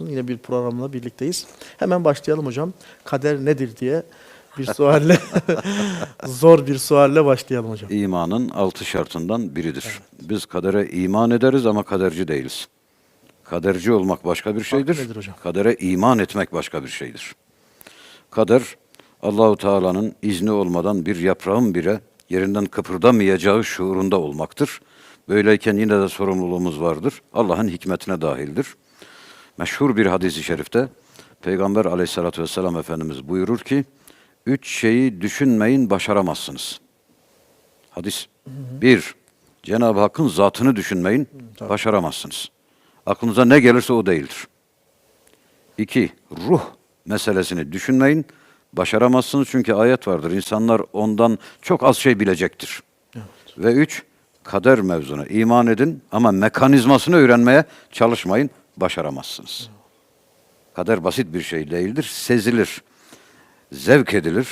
Yine bir programla birlikteyiz. Hemen başlayalım hocam. Kader nedir diye bir sualle, zor bir sualle başlayalım hocam. İmanın altı şartından biridir. Biz kadere iman ederiz ama kaderci değiliz. Kaderci olmak başka bir şeydir. nedir hocam? Kadere iman etmek başka bir şeydir. Kader Allahu Teala'nın izni olmadan bir yaprağın bile yerinden kıpırdamayacağı şuurunda olmaktır. Böyleyken yine de sorumluluğumuz vardır. Allah'ın hikmetine dahildir. Meşhur bir hadis-i şerifte Peygamber aleyhissalatü vesselam Efendimiz buyurur ki, üç şeyi düşünmeyin başaramazsınız. Hadis. Bir, Cenab-ı Hakk'ın zatını düşünmeyin, tabii. başaramazsınız. Aklınıza ne gelirse o değildir. İki, ruh meselesini düşünmeyin, başaramazsınız çünkü ayet vardır. İnsanlar ondan çok az şey bilecektir. Ve üç, kader mevzuna iman edin ama mekanizmasını öğrenmeye çalışmayın, başaramazsınız. Kader basit bir şey değildir, sezilir, zevk edilir,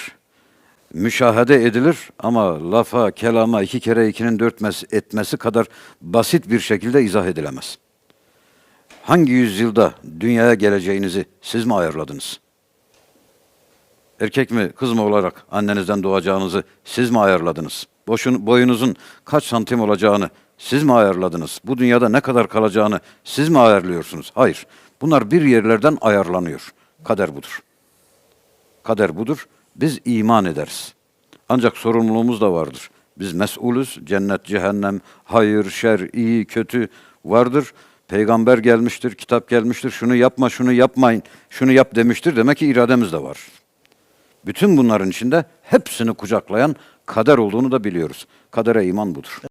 müşahede edilir ama lafa, kelama iki kere ikinin dört mes- etmesi kadar basit bir şekilde izah edilemez. Hangi yüzyılda dünyaya geleceğinizi siz mi ayarladınız? Erkek mi kız mı olarak annenizden doğacağınızı siz mi ayarladınız? Boşun, boyunuzun kaç santim olacağını siz mi ayarladınız? Bu dünyada ne kadar kalacağını siz mi ayarlıyorsunuz? Hayır. Bunlar bir yerlerden ayarlanıyor. Kader budur. Kader budur. Biz iman ederiz. Ancak sorumluluğumuz da vardır. Biz mesulüz. Cennet, cehennem, hayır, şer, iyi, kötü vardır. Peygamber gelmiştir, kitap gelmiştir. Şunu yapma, şunu yapmayın, şunu yap demiştir. Demek ki irademiz de var. Bütün bunların içinde hepsini kucaklayan kader olduğunu da biliyoruz. Kadere iman budur.